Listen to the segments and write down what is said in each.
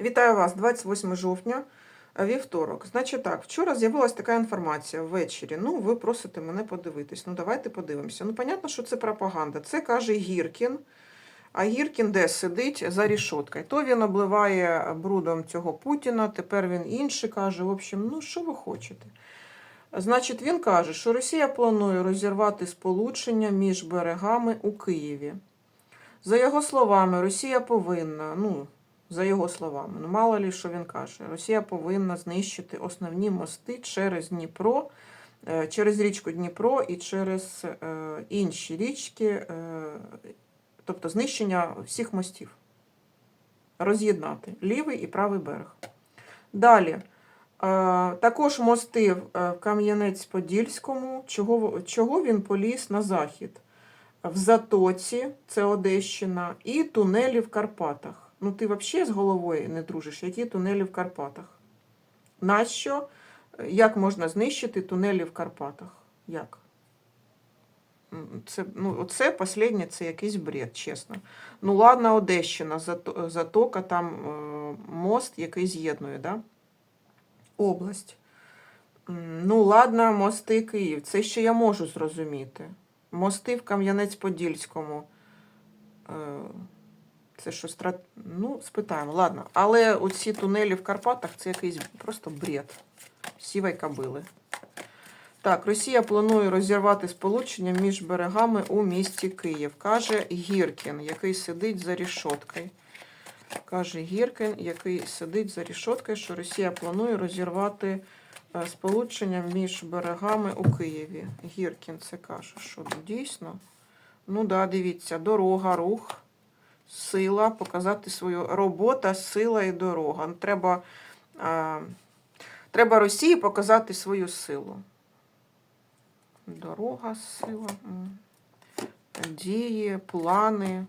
Вітаю вас, 28 жовтня, е, вівторок. Значить так, вчора з'явилася така інформація ввечері. Ну, ви просите мене подивитись. Ну, давайте подивимося. Ну, понятно, що це пропаганда. Це каже Гіркін. А Гіркін де сидить за рішоткою. То він обливає брудом цього Путіна, тепер він інший каже. В общем, ну що ви хочете? Значить, він каже, що Росія планує розірвати сполучення між берегами у Києві. За його словами, Росія повинна, ну, за його словами, ну мало лі, що він каже, Росія повинна знищити основні мости через Дніпро, е, через річку Дніпро і через е, інші річки, е, тобто знищення всіх мостів. Роз'єднати лівий і правий берег. Далі. Також мости в Кам'янець-Подільському. Чого, чого він поліз на захід? В Затоці, це Одещина, і тунелі в Карпатах. Ну, ти взагалі з головою не дружиш, які тунелі в Карпатах? Нащо? Як можна знищити тунелі в Карпатах? Як? Це, ну, оце останнє, це якийсь бред, чесно. Ну, ладно, Одещина, Затока, там е, мост, який з'єднує, да? область. Ну, ладно, мости Київ. Це ще я можу зрозуміти. Мости в Кам'янець-Подільському. Це що страт... Ну, спитаємо, ладно. Але оці тунелі в Карпатах це якийсь просто бред. Сівай кобили. Так, Росія планує розірвати сполучення між берегами у місті Київ, каже Гіркін, який сидить за рішоткою. Каже Гіркін, який сидить за рішоткою, що Росія планує розірвати е, сполучення між берегами у Києві. Гіркін це каже, що дійсно. Ну да, дивіться, дорога, рух, сила, показати свою робота, сила і дорога. Треба, треба Росії показати свою силу. Дорога, сила, дії, плани.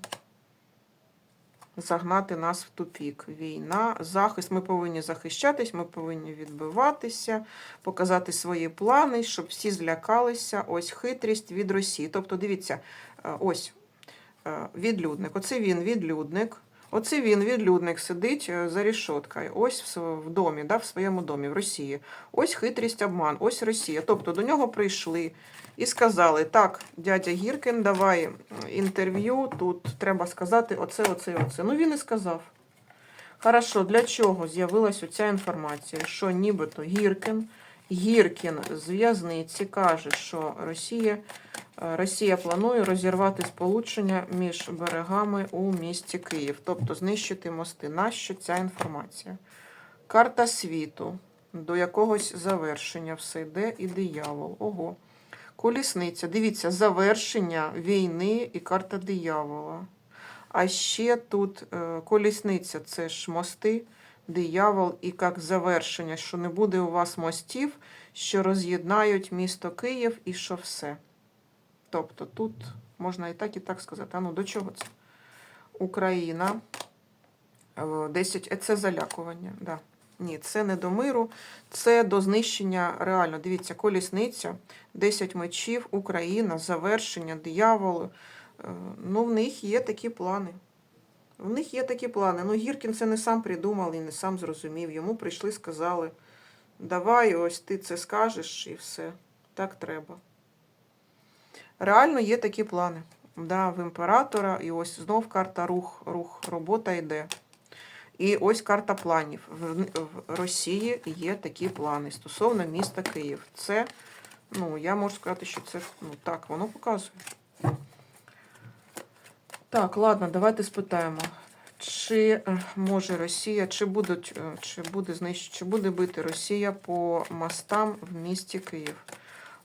Загнати нас в тупік. Війна, захист. Ми повинні захищатись, ми повинні відбиватися, показати свої плани, щоб всі злякалися. Ось хитрість від Росії. Тобто, дивіться, е, ось відлюдник. Оце він відлюдник. Оце він відлюдник сидить е, за рішоткою. Ось в домі, да, в своєму домі, в Росії. Ось хитрість, обман, ось Росія. Тобто до нього прийшли і сказали: так, дядя Гіркін, давай інтерв'ю. Тут треба сказати оце, оце, оце. Ну він і сказав. Хорошо, для чого з'явилась оця інформація? Що нібито Гіркін, Гіркін з в'язниці каже, що Росія, е, Росія планує розірвати сполучення між берегами у місті Київ, тобто знищити мости. Нащо ця інформація? Карта світу. До якогось завершення все йде і диявол. Ого. Колісниця. Дивіться, завершення війни і карта диявола. А ще тут е, колісниця це ж мости, диявол, і як завершення, що не буде у вас мостів, що роз'єднають місто Київ і що все. Тобто тут можна і так, і так сказати. А ну до чого це? Україна. Е, 10. е, Це залякування. Да. Ні, це не до миру, це до знищення реально. Дивіться, колісниця, 10 мечів, Україна, завершення, диявол. Е, Ну, в них є такі плани. В них є такі плани. Ну, Гіркін це не сам придумав і не сам зрозумів. Йому прийшли, сказали: давай, ось ти це скажеш і все. Так треба. Реально є такі плани. Да, в імператора, і ось знов карта рух, рух, робота йде. І ось карта планів. В, Росії є такі плани стосовно міста Київ. Це, ну, я можу сказати, що це ну, так, воно показує. Так, ладно, давайте спитаємо. Чи е, може Росія, чи будуть, е, чи буде знищ, чи буде бити Росія по мостам в місті Київ?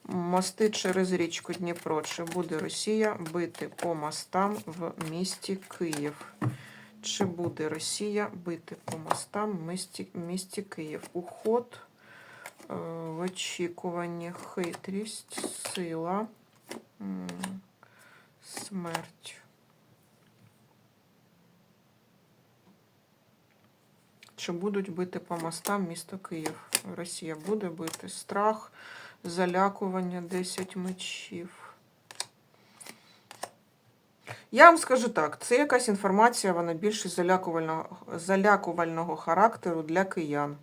Мости через річку Дніпро. Чи буде Росія бити по мостам в місті Київ? Чи буде Росія бити по мостам в місті, місті Київ? Уход, е, в очікуванні, хитрість, сила, смерть. Чи будуть бити по мостам місто Київ? Росія буде бити страх, залякування, 10 мечів. Я вам скажу так, це якась інформація, вона більше залякувального, залякувального характеру для киян.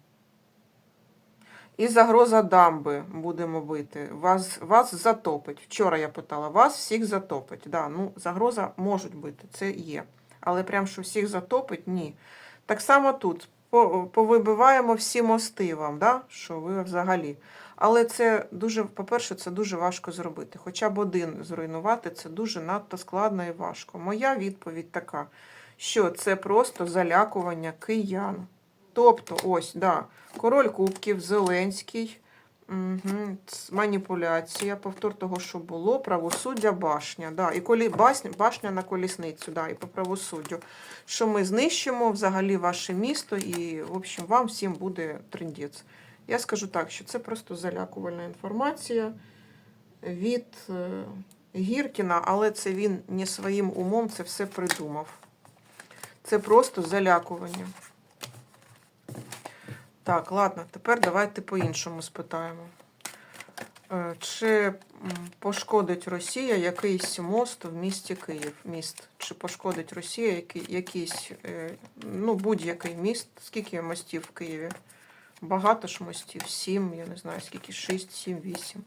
І загроза дамби будемо бити. Вас, вас затопить. Вчора я питала, вас всіх затопить. Да, ну, загроза можуть бити, це є. Але прям що всіх затопить, ні. Так само тут. По- Повибиваємо всі мости вам, да? що ви взагалі. Але це дуже, по-перше, це дуже важко зробити. Хоча б один зруйнувати це дуже надто складно і важко. Моя відповідь така, що це просто залякування киян. Тобто, ось, да, король кубків, Зеленський, угу, маніпуляція, повтор того, що було, правосуддя, башня. Да, і колі, башня, на колісницю, да, і по правосуддю. Що ми знищимо взагалі ваше місто, і, в общем, вам всім буде трендець. Я скажу так, що це просто залякувальна інформація від е, Гіркіна, але це він не своїм умом це все придумав. Це просто залякування. Так, ладно, тепер давайте по-іншому спитаємо. Е, Чи пошкодить Росія якийсь мост в місті Київ? Міст? Чи пошкодить Росія який, якийсь, е, ну, будь-який міст? Скільки мостів в Києві? Багато ж мостів, сім, я не знаю, скільки, шість, сім, вісім.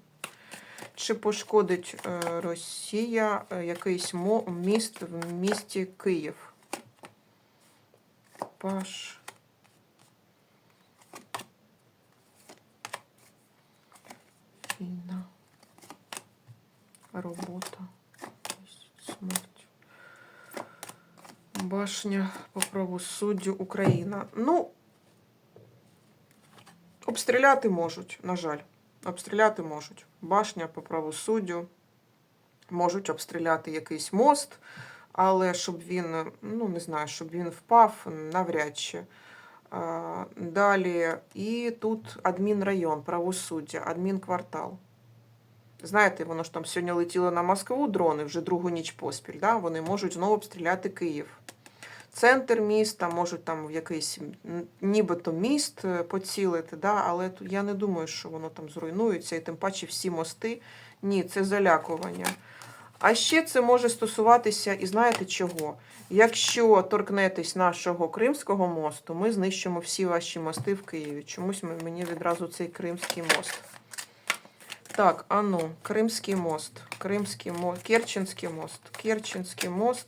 Чи пошкодить е, Росія якийсь міст в місті Київ? Паш. Війна. Робота. Смерть. Башня по правосуддю Україна. Ну, обстріляти можуть, на жаль. Обстріляти можуть. Башня по правосуддю. Можуть обстріляти якийсь мост, але щоб він, ну не знаю, щоб він впав, навряд чи. Далі, і тут адмінрайон, правосуддя, адмінквартал. Знаєте, воно ж там сьогодні летіло на Москву дрони вже другу ніч поспіль. Да? Вони можуть знову обстріляти Київ. Центр міста, можуть там в якийсь нібито міст е, поцілити, да? але я не думаю, що воно там зруйнується, і тим паче всі мости. Ні, це залякування. А ще це може стосуватися, і знаєте чого? Якщо торкнетесь нашого Кримського мосту, ми знищимо всі ваші мости в Києві. Чомусь мені відразу цей Кримський мост. Так, а ну, Кримський мост, Кримський мост, Керченський мост, Керченський мост.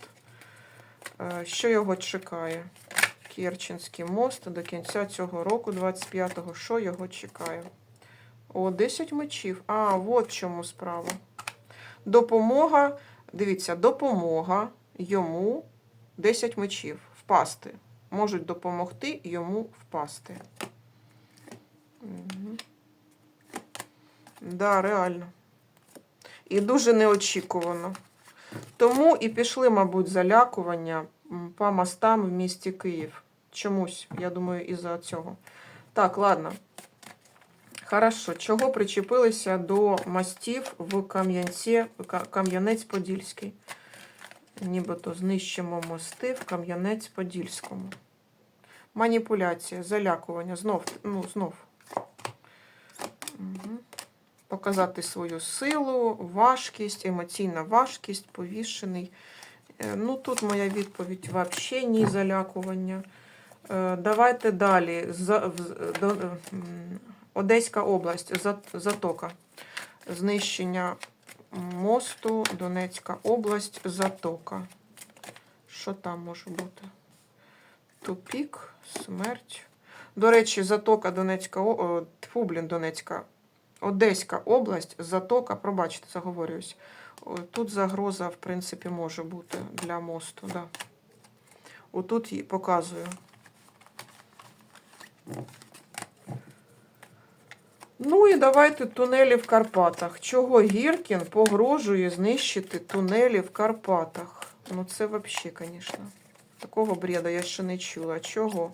Е, Що його чекає? Керченський мост до кінця цього року, 25-го. Що його чекає? О, 10 мечів. А, от чому справа. Допомога, дивіться, допомога йому 10 мечів впасти. Можуть допомогти йому впасти. Угу. Да, реально. І дуже неочікувано. Тому і пішли, мабуть, залякування по мостам в місті Київ. Чомусь, я думаю, із-за цього. Так, ладно. Хорошо. Чого причепилися до мостів в Кам'янці, Кам'янець-Подільський? Нібито знищимо мости в Кам'янець-Подільському. Маніпуляція, залякування. Знов, ну, знов. Угу. Показати свою силу, важкість, емоційна важкість, повішений. Е, Ну, тут моя відповідь взагалі ні залякування. Е, Давайте далі. Одеська область, Затока. Знищення мосту, Донецька область, Затока. Що там може бути? Тупік, смерть. До речі, Затока Донецька, о- о, тьфу, блін, Донецька. Одеська область, Затока, пробачте, заговорююсь. Тут загроза, в принципі, може бути для мосту. Да. Отут і показую. Ну і давайте тунелі в Карпатах. Чого Гіркін погрожує знищити тунелі в Карпатах? Ну це взагалі, звісно. Такого бреда я ще не чула. Чого?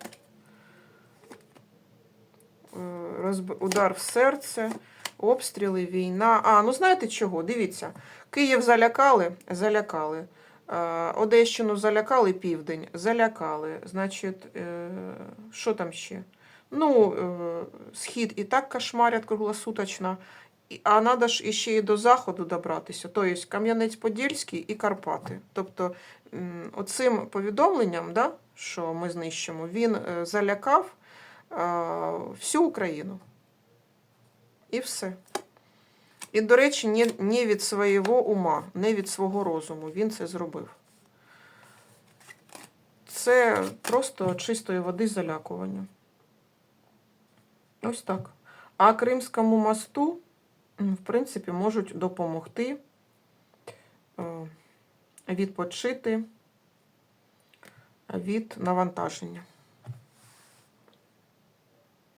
Е, розб- Удар в серце, обстріли, війна. А, ну знаєте чого? Дивіться. Київ залякали, залякали. Е, Одещину залякали південь, залякали. Значить, е, що там ще? Ну, е, схід і так кошмарять круглосуточно. а треба ж іще і до заходу добратися, тобто Кам'янець-Подільський і Карпати. Тобто оцим повідомленням, да, що ми знищимо, він е, залякав е, всю Україну. І все. І, до речі, не, не від свого ума, не від свого розуму. Він це зробив. Це просто чистої води залякування. Ось так. А Кримському мосту, в принципі, можуть допомогти е, відпочити від навантаження.